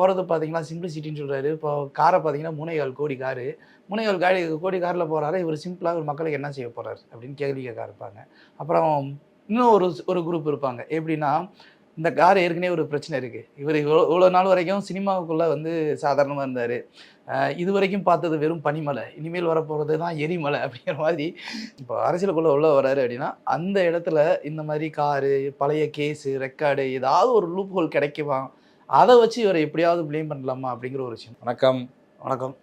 போகிறது பார்த்தீங்கன்னா சிம்பிளிசிட்டின்னு சொல்கிறாரு இப்போ காரை பார்த்தீங்கன்னா முனைகள் கோடி காரு. முனைகள் காடி கோடி காரில் போகிறாரு இவர் சிம்பிளாக ஒரு மக்களுக்கு என்ன செய்ய போகிறார் அப்படின்னு கேள்வி கேட்க இருப்பாங்க அப்புறம் இன்னும் ஒரு ஒரு குரூப் இருப்பாங்க. எப்படின்னா இந்த கார் ஏற்கனவே ஒரு பிரச்சனை இருக்குது இவர் இவ்வளோ இவ்வளோ நாள் வரைக்கும் சினிமாவுக்குள்ளே வந்து சாதாரணமாக இருந்தார். இது வரைக்கும் பார்த்தது வெறும் பனிமலை. இனிமேல் வரப்போகிறது தான் எரிமலை அப்படிங்கிற மாதிரி இப்போ அரசியலுக்குள்ளே உள்ள வராரு அப்படின்னா அந்த இடத்துல இந்த மாதிரி காரு பழைய கேஸு ரெக்கார்டு ஏதாவது ஒரு லூப் ஹோல் கிடைக்குமா? அதை வச்சு இவரை எப்படியாவது ப்ளேம் பண்ணலாமா அப்படிங்கிற ஒரு விஷயம். வணக்கம். வணக்கம்.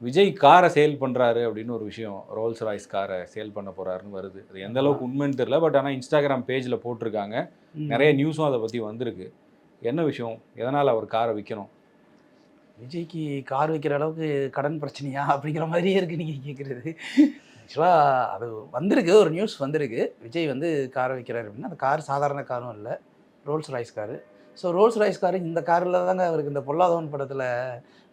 விஜய் காரை சேல் பண்றாரு அப்படின்னு ஒரு விஷயம். ரோல்ஸ் ராய்ஸ் காரை சேல் பண்ண போறாருன்னு வருது. அது எந்த அளவுக்கு உண்மைன்னு தெரியல பட் ஆனால் இன்ஸ்டாகிராம் பேஜில் போட்டிருக்காங்க. நிறைய நியூஸும் அதை பற்றி வந்திருக்கு. என்ன விஷயம்? எதனால் அவர் காரை விற்கணும் விஜய்க்கு கார் வைக்கிற அளவுக்கு கடன் பிரச்சனையா அப்படிங்கிற மாதிரியே இருக்கு நீங்கள் கேட்குறது ஆக்சுவலாக அது வந்திருக்கு ஒரு நியூஸ் வந்திருக்கு. விஜய் வந்து காரை வைக்கிறாரு அப்படின்னா அந்த கார் சாதாரண காரும் இல்லை. Rolls Royce car. So Rolls Royce car இந்த காரில் தாங்க அவருக்கு இந்த பொல்லாதவன் படத்தில்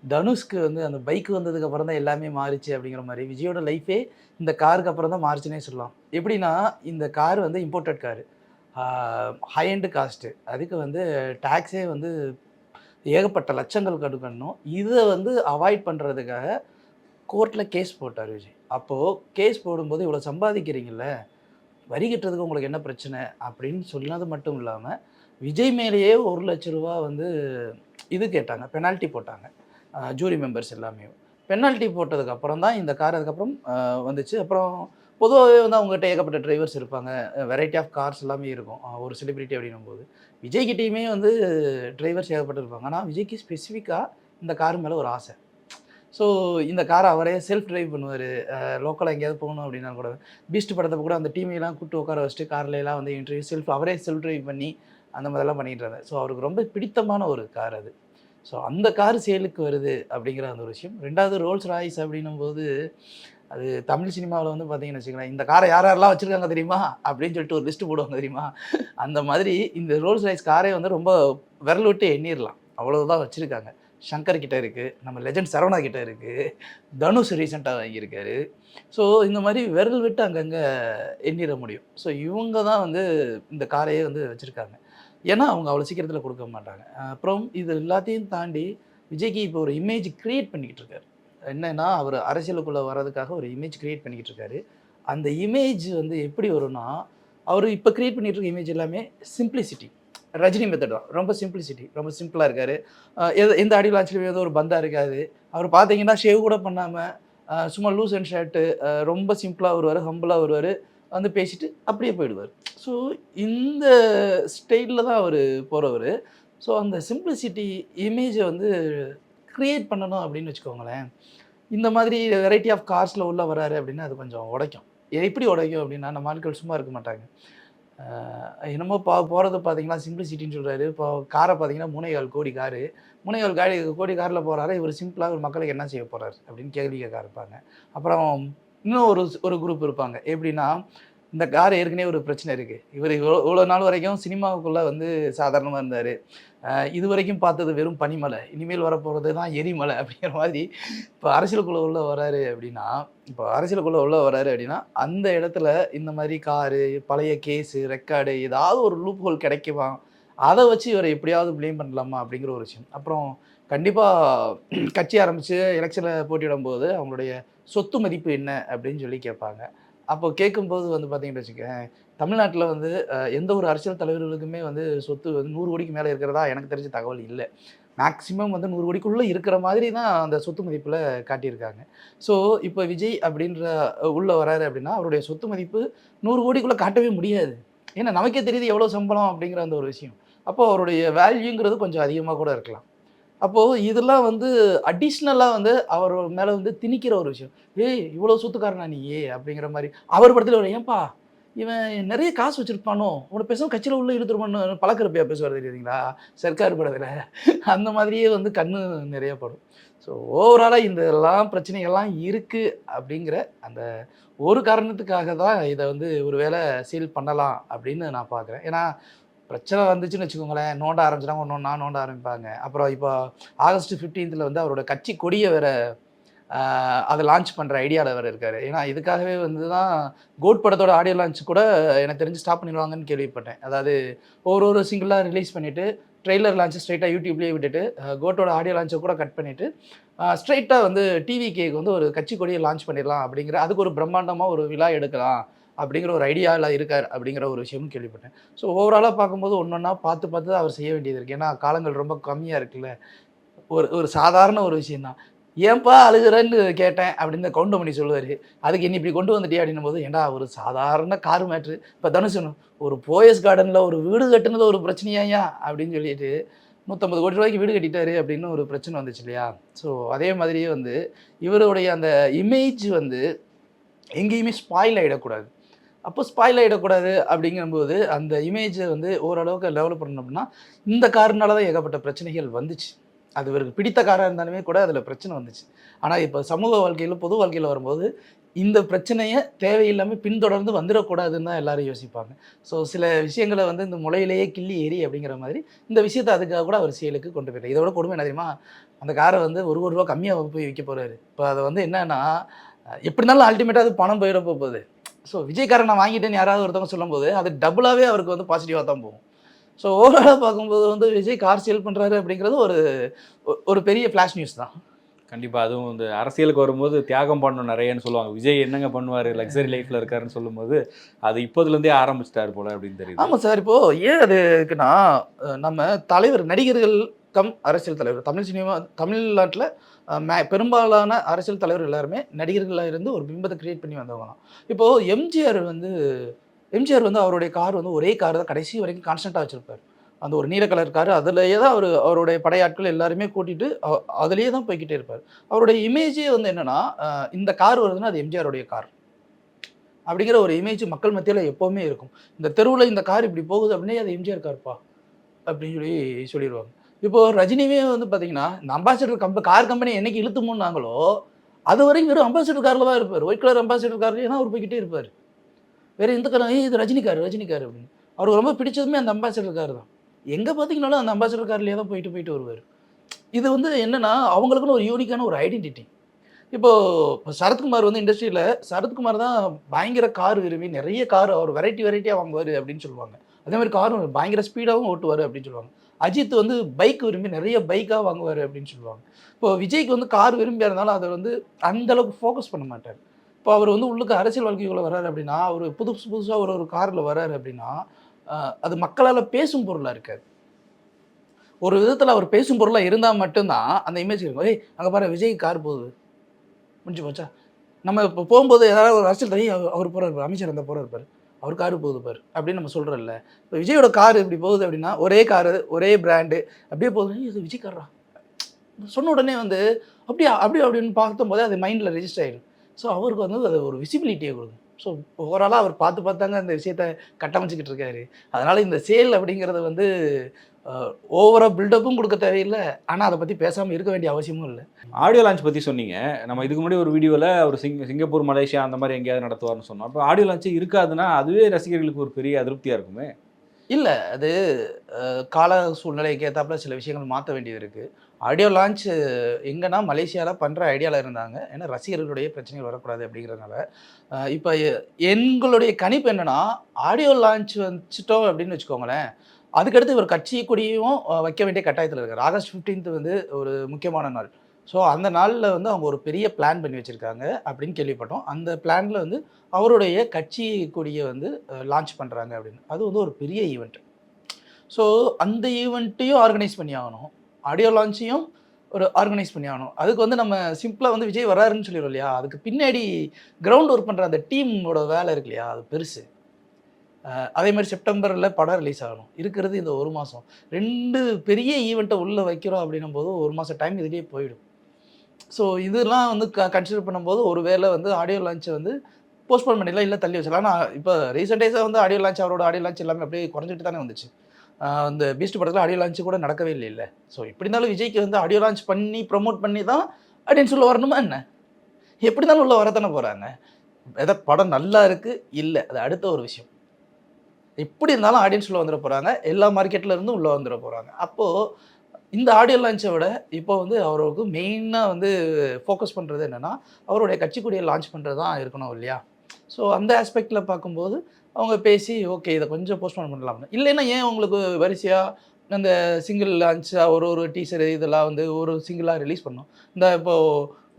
தனுஷ்க்கு வந்து அந்த பைக் வந்ததுக்கு அப்புறம் தான் எல்லாமே மாறிச்சு அப்படிங்கிற மாதிரி. விஜயோட லைஃபே இந்த காருக்கு அப்புறம் தான் மாறிச்சுனே சொல்லலாம். எப்படின்னா இந்த கார் வந்து இம்போர்ட்டட் காரு ஹை காஸ்ட்டு அதுக்கு வந்து டேக்ஸே வந்து ஏகப்பட்ட லட்சங்கள் கடுக்கணும் இதை வந்து அவாய்ட் பண்ணுறதுக்காக கோர்ட்டில் கேஸ் போட்டார் விஜய். அப்போது கேஸ் போடும்போது இவ்வளோ சம்பாதிக்கிறீங்கள்ல வரி கட்டுறதுக்கு உங்களுக்கு என்ன பிரச்சனை அப்படின்னு சொன்னது மட்டும் இல்லாமல் விஜய் மேலேயே ஒரு லட்ச ரூபா வந்து இது கேட்டாங்க பெனால்ட்டி போட்டாங்க. ஜூரி மெம்பர்ஸ் எல்லாமே. பெனால்ட்டி போட்டதுக்கு அப்புறம் தான் இந்த கார் அதுக்கப்புறம் வந்துச்சு. அப்புறம் பொதுவாகவே வந்து அவங்ககிட்ட ஏகப்பட்ட டிரைவர்ஸ் இருப்பாங்க. வெரைட்டி ஆஃப் கார்ஸ் எல்லாமே இருக்கும். ஒரு செலிபிரிட்டி அப்படின்னும் போது. விஜய்கிட்டேயுமே வந்து டிரைவர்ஸ் ஏகப்பட்டு இருப்பாங்க. ஆனால் விஜய்க்கு ஸ்பெசிஃபிக்காக இந்த கார் மேலே ஒரு ஆசை. ஸோ இந்த காரை அவரே செல்ஃப் டிரைவ் பண்ணுவார். லோக்கலாக எங்கேயாவது போகணும் அப்படின்னா கூட பீஸ்ட் படத்தை கூட அந்த டீமையெல்லாம் கூப்பிட்டு உட்கார வச்சுட்டு கார்ல எல்லாம் வந்து இன்டர்வியூ செல்ஃப் அவரே செல்ஃப் டிரைவ் பண்ணி அந்த மாதிரிலாம் பண்ணிகிட்டு இருந்தேன். ஸோ அவருக்கு ரொம்ப பிடித்தமான ஒரு கார் அது. ஸோ அந்த கார் சேலுக்கு வருது அப்படிங்கிற அந்த ஒரு விஷயம். ரெண்டாவது ரோல்ஸ் ராய்ஸ் அப்படின்னும் போது அது தமிழ் சினிமாவில் வந்து பார்த்தீங்கன்னு வச்சுக்கலாம் இந்த காரை யார் யாரெல்லாம் வச்சுருக்காங்க தெரியுமா? அப்படின்னு சொல்லிட்டு ஒரு லிஸ்ட்டு போடுவாங்க தெரியுமா? அந்த மாதிரி இந்த ரோல்ஸ் ராய்ஸ் காரே வந்து ரொம்ப விரல் விட்டு எண்ணிடலாம் அவ்வளோதான் வச்சுருக்காங்க. சங்கர் கிட்டே இருக்குது நம்ம லெஜண்ட் சரவணா கிட்ட இருக்குது தனுஷ் ரீசெண்டாக வாங்கியிருக்காரு. ஸோ இந்த மாதிரி விரல் விட்டு அங்கங்கே எண்ணிட முடியும். ஸோ இவங்க தான் வந்து இந்த காரையே வந்து வச்சுருக்காங்க. ஏன்னா அவங்க அவ்வளோ சீக்கிரத்தில் கொடுக்க மாட்டாங்க. அப்புறம் இது எல்லாத்தையும் தாண்டி விஜய்க்கு இப்போ ஒரு இமேஜ் க்ரியேட் பண்ணிக்கிட்டு இருக்காரு. என்னன்னா அவர் அரசியலுக்குள்ளே வர்றதுக்காக ஒரு இமேஜ் க்ரியேட் பண்ணிக்கிட்டு இருக்காரு. அந்த இமேஜ் வந்து எப்படி வரும்னா அவர் இப்போ க்ரியேட் பண்ணிட்டு இருக்க இமேஜ் எல்லாமே சிம்பிளிசிட்டி ரஜினி மெத்தட் தான். ரொம்ப சிம்பிளிசிட்டி ரொம்ப சிம்பிளாக இருக்காரு. எது எந்த அடி லான்ச்லேயும் ஏதோ ஒரு பந்தாக இருக்காது. அவர் பார்த்தீங்கன்னா ஷேவ் கூட பண்ணாமல் சும்மா லூஸ் அண்ட் ஷர்ட்டு ரொம்ப சிம்பிளாக வருவார் ஹம்பிளாக வருவார். வந்து பேசிட்டு அப்படியே போயிடுவார். ஸோ இந்த ஸ்டைலில் தான் அவர் போகிறவர் ஸோ அந்த சிம்பிளிசிட்டி இமேஜை வந்து க்ரியேட் பண்ணணும் அப்படின்னு வச்சுக்கோங்களேன். இந்த மாதிரி வெரைட்டி ஆஃப் கார்ஸில் உள்ள வராரு அப்படின்னா அது கொஞ்சம் உடைக்கும். எப்படி உடைக்கும் அப்படின்னா நம்ம ஆட்கள் சும்மா இருக்க மாட்டாங்க. என்னமோ பா போகிறது பார்த்தீங்கன்னா சிம்பிளிசிட்டின்னு சொல்கிறாரு இப்போ காரை பார்த்தீங்கன்னா மூணேகால் கோடி காரு மூணேகால் காடி கோடி காரில் போகிறாரு இவர் சிம்பிளாக ஒரு மக்களுக்கு என்ன செய்ய போகிறாரு அப்படின்னு கேள்வி கேட்க இருப்பாங்க அப்புறம் இன்னும் ஒரு ஒரு குரூப் இருப்பாங்க. எப்படின்னா இந்த கார் ஏற்கனவே ஒரு பிரச்சனை இருக்குது இவர் இவ்வளோ இவ்வளோ நாள் வரைக்கும் சினிமாவுக்குள்ளே வந்து சாதாரணமாக இருந்தார். இது வரைக்கும் பார்த்தது வெறும் பனிமலை. இனிமேல் வரப்போகிறது தான் எரிமலை அப்படிங்கிற மாதிரி இப்போ அரசியலுக்குள்ளே உள்ள வராரு அப்படின்னா இப்போ அரசியலுக்குள்ளே உள்ள வராரு அப்படின்னா அந்த இடத்துல இந்த மாதிரி காரு பழைய கேஸு ரெக்கார்டு ஏதாவது ஒரு லூப் ஹோல் கிடைக்குமா? அதை வச்சு இவரை எப்படியாவது ப்ளேம் பண்ணலாமா அப்படிங்கிற ஒரு விஷயம். அப்புறம் கண்டிப்பாக கட்சி ஆரம்பித்து எலெக்ஷனில் போட்டியிடும் போது அவங்களுடைய சொத்து மதிப்பு என்ன அப்படின்னு சொல்லி கேட்பாங்க. அப்போ கேட்கும்போது வந்து பார்த்தீங்கன்னு வச்சுக்கேன் தமிழ்நாட்டில் வந்து எந்த ஒரு அரசியல் தலைவர்களுக்குமே வந்து சொத்து வந்து நூறு கோடிக்கு மேலே இருக்கிறதா எனக்கு தெரிஞ்ச தகவல் இல்லை. மேக்ஸிமம் வந்து நூறு கோடிக்குள்ளே இருக்கிற மாதிரி தான் அந்த சொத்து மதிப்பில் காட்டியிருக்காங்க. ஸோ இப்போ விஜய் அப்படின்ற உள்ளே வராரு அப்படின்னா அவருடைய சொத்து மதிப்பு நூறு கோடிக்குள்ளே காட்டவே முடியாது. ஏன்னா நமக்கே தெரியுது எவ்வளோ சம்பளம் அப்படிங்கிற அந்த ஒரு விஷயம். அப்போ அவருடைய வேல்யூங்கிறது கொஞ்சம் அதிகமாக கூட இருக்கலாம். அப்போது இதெல்லாம் வந்து அடிஷ்னலாக வந்து அவர் மேலே வந்து திணிக்கிற ஒரு விஷயம். ஏய் இவ்வளோ சொத்துக்காரனா நீ? ஏ அப்படிங்கிற மாதிரி. அவர் படத்தில் ஒரு ஏன்பா இவன் நிறைய காசு வச்சுருப்பானோ? உன பேசாமல் கட்சியில் உள்ள இழுத்துருப்பான்னு பழக்கிறப்பையா பேசுவார் தெரியுதுங்களா? சர்க்கார் படத்தில். அந்த மாதிரியே வந்து கண்ணு நிறைய படும். ஸோ ஓவராலாக இந்த எல்லாம் பிரச்சனைகள்லாம் இருக்குது அப்படிங்கிற அந்த ஒரு காரணத்துக்காக தான் இதை வந்து ஒரு வேளை சீல் பண்ணலாம் அப்படின்னு நான் பார்க்குறேன். ஏன்னா பிரச்சனை வந்துச்சுன்னு வச்சுக்கோங்களேன். நோண்ட ஆரம்பிச்சிட்டாங்க. ஒன்று ஒன்றா நோண்ட ஆரம்பிப்பாங்க. அப்புறம் இப்போ ஆகஸ்ட் ஃபிஃப்டீன்த்தில் வந்து அவரோட கட்சி கொடியை வேற அதை லான்ச் பண்ணுற ஐடியாவில் வேறு இருக்கார். ஏன்னா இதுக்காகவே வந்து தான் கோட் படத்தோட ஆடியோ லான்ச் கூட எனக்கு தெரிஞ்சு ஸ்டாப் பண்ணிடுவாங்கன்னு கேள்விப்பட்டேன். அதாவது ஒரு ஒரு சிங்கிளாக ரிலீஸ் பண்ணிவிட்டு ட்ரெய்லர் லான்ச்சு ஸ்ட்ரைட்டாக யூடியூப்லேயே விட்டுட்டு கோட்டோட ஆடியோ லான்ச்சை கூட கட் பண்ணிவிட்டு ஸ்ட்ரைட்டாக வந்து டிவி கேக்கு வந்து ஒரு கட்சி கொடியை லான்ச் பண்ணிடலாம் அப்படிங்கிற அதுக்கு ஒரு பிரம்மாண்டமாக ஒரு விழா எடுக்கலாம். அப்படிங்கிற ஒரு ஐடியாவில் இருக்கார் அப்படிங்கிற ஒரு விஷயமும் கேள்விப்பட்டேன். ஸோ ஓவராலாக பார்க்கும்போது ஒன்று ஒன்றா பார்த்து பார்த்து தான் அவர் செய்ய வேண்டியது இருக்குது ஏன்னா காலங்கள் ரொம்ப கம்மியாக இருக்குல்ல. ஒரு ஒரு சாதாரண ஒரு விஷயந்தான் ஏன்பா அழுகுறேன்னு கேட்டேன் அப்படின்னு கவுண்டமணி சொல்லுவார். அதுக்கு என்ன இப்படி கொண்டு வந்துட்டியா அப்படின்னும் போது ஏண்டா ஒரு சாதாரண கார் மேட்ரு இப்போ தனுஷன் ஒரு போயஸ் கார்டனில் ஒரு வீடு கட்டுனது ஒரு பிரச்சனையாயா அப்படின்னு சொல்லிட்டு நூற்றம்பது கோடி ரூபாய்க்கு வீடு கட்டிட்டாரு அப்படின்னு ஒரு பிரச்சனை வந்துச்சு இல்லையா? ஸோ அதே மாதிரியே வந்து இவருடைய அந்த இமேஜ் வந்து எங்கேயுமே ஸ்பாயில் ஆகிடக்கூடாது அப்போ ஸ்பாயில் ஆகிடக்கூடாது அப்படிங்கும்போது அந்த இமேஜை வந்து ஓரளவுக்கு டெவலப் பண்ணணும் அப்படின்னா இந்த காரணால தான் ஏகப்பட்ட பிரச்சனைகள் வந்துச்சு. அது இவருக்கு பிடித்த காராக இருந்தாலுமே கூட அதில் பிரச்சனை வந்துச்சு. ஆனால் இப்போ சமூக வாழ்க்கையில் பொது வாழ்க்கையில் வரும்போது இந்த பிரச்சனையை தேவையில்லாமல் பின்தொடர்ந்து வந்துடக்கூடாதுன்னு தான் எல்லாரும் யோசிப்பாங்க. ஸோ சில விஷயங்களை வந்து இந்த முளையிலேயே கிள்ளி ஏறி அப்படிங்கிற மாதிரி இந்த விஷயத்தை அதுக்காக கூட அவர் செயலுக்கு கொண்டு போயிட்டார். இதோட கொடுமை என்ன தெரியுமா? அந்த காரை வந்து ஒரு கோடி ரூபா கம்மியாக போய் விற்க போகிறாரு இப்போ அதை வந்து என்னன்னா எப்படி இருந்தாலும் அல்டிமேட்டாக அது பணம் போயிட போகுது. ஸோ விஜய்காரன் நான் வாங்கிட்டேன்னு யாராவது ஒருத்தவங்க சொல்லும்போது அது டபுளாகவே அவருக்கு வந்து பாசிட்டிவாக தான் போகும். ஸோ ஓவராலாக பார்க்கும்போது வந்து விஜய் கார் சேல் பண்ணுறாரு அப்படிங்கிறது ஒரு ஒரு பெரிய ஃப்ளாஷ் நியூஸ் தான். கண்டிப்பாக அதுவும் இந்த அரசியலுக்கு வரும்போது தியாகம் பண்ணணும் நிறையன்னு சொல்லுவாங்க. விஜய் என்னங்க பண்ணுவார்? லக்ஸரி லைஃப்பில் இருக்காருன்னு சொல்லும்போது அது இப்போதுலேருந்தே ஆரம்பிச்சிட்டாரு போல அப்படின்னு தெரியுது. ஆமாம் சார் இப்போது ஏன் அது இருக்குன்னா நம்ம தலைவர் நடிகர்கள் கம் அரசியல் தலைவர். தமிழ் சினிமா தமிழ்நாட்டில் மே பெரும்பாலான அரசியல் தலைவர் எல்லாருமே நடிகர்களாக இருந்து ஒரு பிம்பத்தை கிரியேட் பண்ணி வந்தவங்க தான் இப்போது எம்ஜிஆர் வந்து எம்ஜிஆர் வந்து அவருடைய கார் வந்து ஒரே கார் தான் கடைசி வரைக்கும் கான்ஸ்டண்ட்டாக வச்சுருப்பார். அந்த ஒரு நீல கலர் கார் அதுலேயே தான் அவர் அவருடைய படையாட்கள் எல்லாருமே கூட்டிகிட்டு அதுலேயே தான் போய்கிட்டே இருப்பார். அவருடைய இமேஜே வந்து என்னென்னா இந்த கார் வருதுன்னா அது எம்ஜிஆருடைய கார். அப்படிங்கிற ஒரு இமேஜ் மக்கள் மத்தியில் எப்போவுமே இருக்கும். இந்த தெருவில் இந்த கார் இப்படி போகுது அப்படின்னே அது எம்ஜிஆர் கார்ப்பா? அப்படின்னு சொல்லி சொல்லிடுவாங்க. இப்போ ரஜினிவே வந்து பார்த்தீங்கன்னா இந்த அம்பாசிடர் கம்ப கார் கம்பெனி என்னைக்கு இழுத்து மூணாங்களோ அது வரைக்கும் வெறும் அம்பாசிடர் காரில் தான் இருப்பார். ஒயிட் கலர் அம்பாசிடர் கார்லேயே தான் அவர் போய்கிட்டே இருப்பார். வேறு எந்த கார் இது ரஜினி கார் ரஜினி கார் அப்படின்னு. அவருக்கு ரொம்ப பிடிச்சதுமே அந்த அம்பாசிடர் கார் தான். எங்கே பார்த்தீங்கனாலும் அந்த அம்பாசிடர் கார்லேயே தான் போயிட்டு போயிட்டு வருவார். இது வந்து என்னென்னா அவங்களுக்குன்னு ஒரு யூனிக்கான ஒரு ஐடென்டிட்டி இப்போ இப்போ சரத்குமார் வந்து இண்டஸ்ட்ரியில் சரத்குமார் தான் பயங்கர கார் விரும்பி நிறைய கார் அவர் வெரைட்டி வெரைட்டியாக வாங்குவார் அப்படின்னு சொல்லுவாங்க. அதே மாதிரி காரும் பயங்கர ஸ்பீடாகவும் ஓட்டுவார் அப்படின்னு சொல்லுவாங்க. அஜித் வந்து பைக் விரும்பி நிறைய பைக்காக வாங்குவார் அப்படின்னு சொல்லுவாங்க. இப்போ விஜய்க்கு வந்து கார் விரும்பியா இருந்தாலும் அதை வந்து அந்தளவுக்கு ஃபோக்கஸ் பண்ண மாட்டார். இப்போ அவர் வந்து உள்ளுக்கு அரசியல் வாழ்க்கைக்குள்ளே வர்றாரு அப்படின்னா அவர் புதுசு புதுசாக ஒரு ஒரு காரில் வர்றாரு அப்படின்னா அது மக்களால் பேசும் பொருளாக இருக்காது. ஒரு விதத்தில் அவர் பேசும் பொருளாக இருந்தால் மட்டும்தான் அந்த இமேஜ் இருக்கும். ஏய் அங்கே பாரு விஜய் கார் போகுது. முடிஞ்சு போச்சா? நம்ம இப்போ போகும்போது ஏதாவது ஒரு அரசியல் தனி அவர் போகிறார் அமைச்சர் அந்த போகிறார் இருப்பார் அவர் காரு போகுது பாரு அப்படின்னு நம்ம சொல்கிறோம்ல இப்போ விஜயோட கார் இப்படி போகுது அப்படின்னா ஒரே காரு ஒரே பிராண்டு அப்படியே போகுது. இது விஜய் காரா சொன்ன உடனே வந்து அப்படியா அப்படி அப்படின்னு பார்க்கும்போது அது மைண்டில் ரெஜிஸ்டர் ஆயிடும். ஸோ அவருக்கு வந்து அது ஒரு விசிபிலிட்டியை கொடுக்கும். ஸோ ஓவராலாக அவர் பார்த்து பார்த்தாங்க அந்த விஷயத்த கட்டமைச்சிக்கிட்டு இருக்காரு. அதனால் இந்த சேல் அப்படிங்கிறது வந்து ஓவராக பில்டப்பும் கொடுக்க தேவையில்லை. ஆனால் அதை பற்றி பேசாமல் இருக்க வேண்டிய அவசியமும் இல்லை. ஆடியோ லான்ச் பற்றி சொன்னீங்க. நம்ம இதுக்கு முன்னாடி ஒரு வீடியோவில் ஒரு சிங் சிங்கப்பூர் மலேசியா அந்த மாதிரி எங்கேயாவது நடத்துவார்னு சொன்னோம். அப்போ ஆடியோ லான்ச்சே இருக்காதுன்னா அதுவே ரசிகர்களுக்கு ஒரு பெரிய அதிருப்தியாக இருக்குமே? இல்லை அது கால சூழ்நிலைக்கு ஏற்றாப்புல சில விஷயங்கள் மாற்ற வேண்டியது இருக்குது ஆடியோ லான்ச் எங்கன்னா மலேசியாவில் பண்ணுற ஐடியாவில் இருந்தாங்க. ஏன்னா ரசிகர்களுடைய பிரச்சனைகள் வரக்கூடாது அப்படிங்கிறதுனால. இப்போ எங்களுடைய கணிப்பு என்னன்னா ஆடியோ லான்ச் வச்சுட்டோம் அப்படின்னு வச்சுக்கோங்களேன். அதுக்கடுத்து இவர் கட்சி கொடியும் வைக்க வேண்டிய கட்டாயத்தில் இருக்கார். ஆகஸ்ட் 15th வந்து ஒரு முக்கியமான நாள். ஸோ அந்த நாளில் வந்து அவங்க ஒரு பெரிய பிளான் பண்ணி வச்சுருக்காங்க அப்படின்னு கேள்விப்பட்டோம். அந்த பிளானில் வந்து அவருடைய கட்சி கொடியை வந்து லான்ச் பண்ணுறாங்க அப்படின்னு. அது வந்து ஒரு பெரிய ஈவெண்ட் ஸோ அந்த ஈவெண்ட்டையும் ஆர்கனைஸ் பண்ணி ஆகணும். ஆடியோ லான்ச்சையும் ஒரு ஆர்கனைஸ் பண்ணி ஆகணும். அதுக்கு வந்து நம்ம சிம்பிளாக வந்து விஜய் வராருன்னு சொல்லிடுறோம் இல்லையா? அதுக்கு பின்னாடி கிரவுண்ட் ஒர்க் பண்ணுற அந்த டீமோட வேலை இருக்கு இல்லையா? அது பெருசு. அதே மாதிரி செப்டம்பரில் படம் ரிலீஸ் ஆகணும். இருக்கிறது இந்த ஒரு மாதம் ரெண்டு பெரிய ஈவெண்ட்டை உள்ளே வைக்கிறோம் அப்படின்னும் போது ஒரு மாதம் டைம் இதுலேயே போயிடும். ஸோ இதெல்லாம் வந்து க கன்சிடர் பண்ணும்போது ஒரு வேளை வந்து ஆடியோ லான்ச்சை வந்து போஸ்ட்போன் பண்ணிடலாம் இல்லை தள்ளி வச்சிடலாம். ஆனால் இப்போ ரீசெண்ட் டேஸாக வந்து ஆடியோ லான்ச் அவரோட ஆடியோ லான்ச் எல்லாமே அப்படியே குறைஞ்சிட்டு தானே வந்துச்சு. அந்த பீஸ்ட் படத்தில் ஆடியோ லான்ச் கூட நடக்கவே இல்லை இல்லை. ஸோ எப்படி இருந்தாலும் விஜய்க்கு வந்து ஆடியோ லான்ச் பண்ணி ப்ரோமோட் பண்ணி தான் அப்படின்னு சொல்ல வரணுமா என்ன? எப்படி இருந்தாலும் உள்ளே வரத்தானே போகிறாங்க எதை படம் நல்லா இருக்குது இல்லை. அது அடுத்த ஒரு விஷயம். எப்படி இருந்தாலும் ஆடியன்ஸ் உள்ள வந்துட போகிறாங்க எல்லா மார்க்கெட்ல இருந்தும் உள்ளே வந்துட போகிறாங்க அப்போது இந்த ஆடியோ லான்ச்சை விட இப்போ வந்து அவருக்கு மெயினாக வந்து ஃபோக்கஸ் பண்ணுறது என்னென்னா அவருடைய கட்சிக்குடியை லான்ச் பண்ணுறது தான் இருக்கணும் இல்லையா? ஸோ அந்த ஆஸ்பெக்டில் பார்க்கும்போது அவங்க பேசி ஓகே இதை கொஞ்சம் போஸ்ட்போன் பண்ணலாம் இல்லைன்னா ஏன் உங்களுக்கு வரிசையாக அந்த சிங்கிள் லான்ச்சாக ஒரு ஒரு டீசர் இதெல்லாம் வந்து ஒரு சிங்கிளாக ரிலீஸ் பண்ணோம் இந்த இப்போது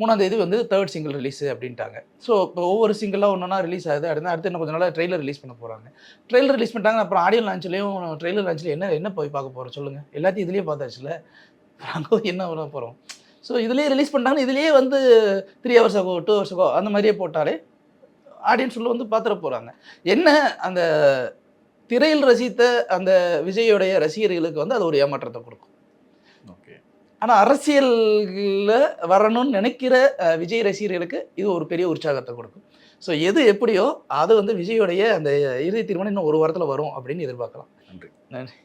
மூணாம் தேதி வந்து தேர்ட் சிங்கிள் ரிலீஸ் அப்படின்ட்டாங்க. ஸோ இப்போ ஒவ்வொரு சிங்கிளாக ஒன்றா ரிலீஸ் ஆகுது. அடுத்து அடுத்து இன்னும் கொஞ்ச நாள் ட்ரெய்லர் ரிலீஸ் பண்ண போகிறாங்க ட்ரெய்லர் ரிலீஸ் பண்ணிட்டாங்க அப்புறம் ஆடியோ லான்ச்லேயும் ட்ரெய்லர் லான்ச்சில் என்ன என்ன போய் பார்க்க போகிறோம் சொல்லுங்கள் எல்லாத்தையும் இதுலேயே பார்த்தாச்சுல. நாங்கள் என்ன பண்ண போகிறோம் ஸோ இதுலேயே ரிலீஸ் பண்ணிட்டாங்கன்னா இதுலேயே வந்து த்ரீ ஹவர்ஸ் ஆகோ டூ ஹவர்ஸ் ஆகோ அந்த மாதிரியே போட்டாலே ஆடியன்ஸ் உள்ள வந்து பார்த்துட போகிறாங்க என்ன அந்த திரையில் ரசித்த அந்த விஜயோடைய ரசிகர்களுக்கு வந்து அது ஒரு ஏமாற்றத்தை கொடுக்கும். ஆனால் அரசியலில் வரணும்னு நினைக்கிற விஜய் ரசிகர்களுக்கு இது ஒரு பெரிய உற்சாகத்தை கொடுக்கும். ஸோ எது எப்படியோ அது வந்து விஜயோடைய அந்த இறுதி தீர்மானம் இன்னும் ஒரு வாரத்தில் வரும் அப்படின்னு எதிர்பார்க்கலாம். நன்றி. நன்றி.